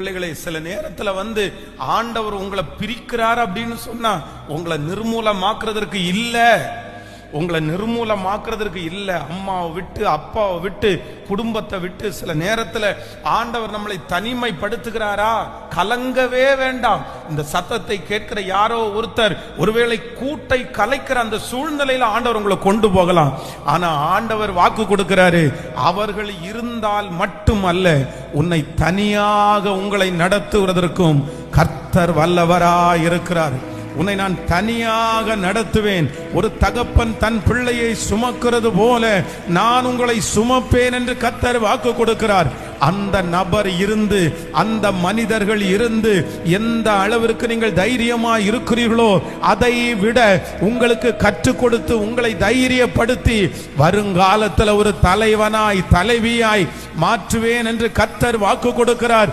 பிள்ளைகளை சில நேரத்துல வந்து ஆண்டவர் உங்களை பிரிக்கிறார் அப்படின்னு சொன்னா உங்களை நிர்மூலமாக்குறதற்கு இல்ல. உங்களை நிர்மூலமாக்குறதற்கு இல்ல. அம்மாவை விட்டு அப்பாவை விட்டு குடும்பத்தை விட்டு சில நேரத்துல ஆண்டவர் நம்மளை தனிமைப்படுத்துகிறாரா? கலங்கவே வேண்டாம். இந்த சத்தத்தை கேட்கிற யாரோ ஒருத்தர் ஒருவேளை கூட்டை கலைக்கிற அந்த சூழ்நிலையில ஆண்டவர் உங்களை கொண்டு போகலாம். ஆனா ஆண்டவர் வாக்கு கொடுக்கிறாரு அவர்கள் இருந்தால் மட்டுமல்ல உன்னை தனியாக உங்களை நடத்துவதற்கும் கர்த்தர் வல்லவரா இருக்கிறார். உன்னை நான் தனியாக நடத்துவேன். ஒரு தகப்பன் தன் பிள்ளையை சுமக்கிறது போல நான் உங்களை சுமப்பேன் என்று கர்த்தர் வாக்கு கொடுக்கிறார். அந்த நபர் இருந்து அந்த மனிதர்கள் இருந்து எந்த அளவிற்கு நீங்கள் தைரியமா இருக்கிறீர்களோ அதை விட உங்களுக்கு கற்றுக் கொடுத்து உங்களை தைரியப்படுத்தி வருங்காலத்தில் ஒரு தலைவனாய் தலைவியாய் மாற்றுவேன் என்று கத்தர் வாக்கு கொடுக்கிறார்.